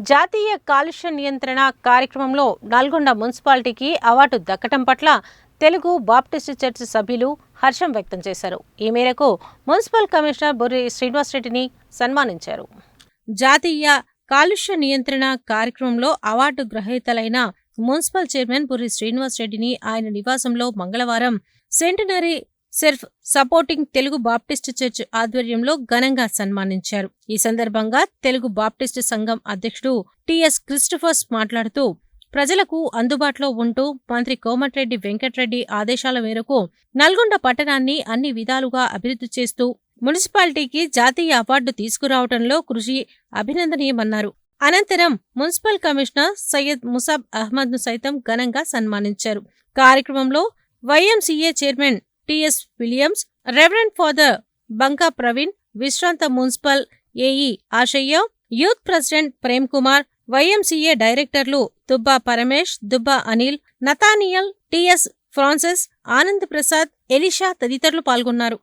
జాతీయ కాలుష్య నియంత్రణ కార్యక్రమంలో నల్గొండ మున్సిపాలిటీకి అవార్డు దక్కటం పట్ల తెలుగు బాప్టిస్టు చర్చ్ సభ్యులు హర్షం వ్యక్తం చేశారు. ఈ మేరకు మున్సిపల్ కమిషనర్ బొర్రి శ్రీనివాసరెడ్డిని సన్మానించారు. జాతీయ కాలుష్య నియంత్రణ కార్యక్రమంలో అవార్డు గ్రహీతలైన మున్సిపల్ చైర్మన్ బుర్రి శ్రీనివాసరెడ్డిని ఆయన నివాసంలో మంగళవారం centenary self supporting Telugu Baptist church ఆధ్వర్యంలో ఘనంగా సన్మానించారు. ఈ సందర్భంగా తెలుగు బాప్టిస్ట్ సంఘం అధ్యక్షుడు టిఎస్ క్రిస్టఫర్స్ మాట్లాడుతూ ప్రజలకు అందుబాటులో ఉంటూ మంత్రి కోమటిరెడ్డి వెంకటరెడ్డి ఆదేశాల మేరకు నల్గొండ పట్టణాన్ని అన్ని విధాలుగా అభివృద్ధి చేస్తూ మున్సిపాలిటీకి జాతీయ అవార్డు తీసుకురావడంలో కృషి అభినందనీయమన్నారు. అనంతరం మున్సిపల్ కమిషనర్ సయ్యద్ ముసాబ్ అహ్మద్ను సైతం ఘనంగా సన్మానించారు. కార్యక్రమంలో YMCA chairman TS Williams reverend father Banka Praveen విశ్రాంత municipal AE Ashaiah youth president Prem Kumar YMCA డైరెక్టర్లు Dubba Paramesh Dubba Anil Nathaniel TS Francis Anand Prasad Elisha తదితరులు పాల్గొన్నారు.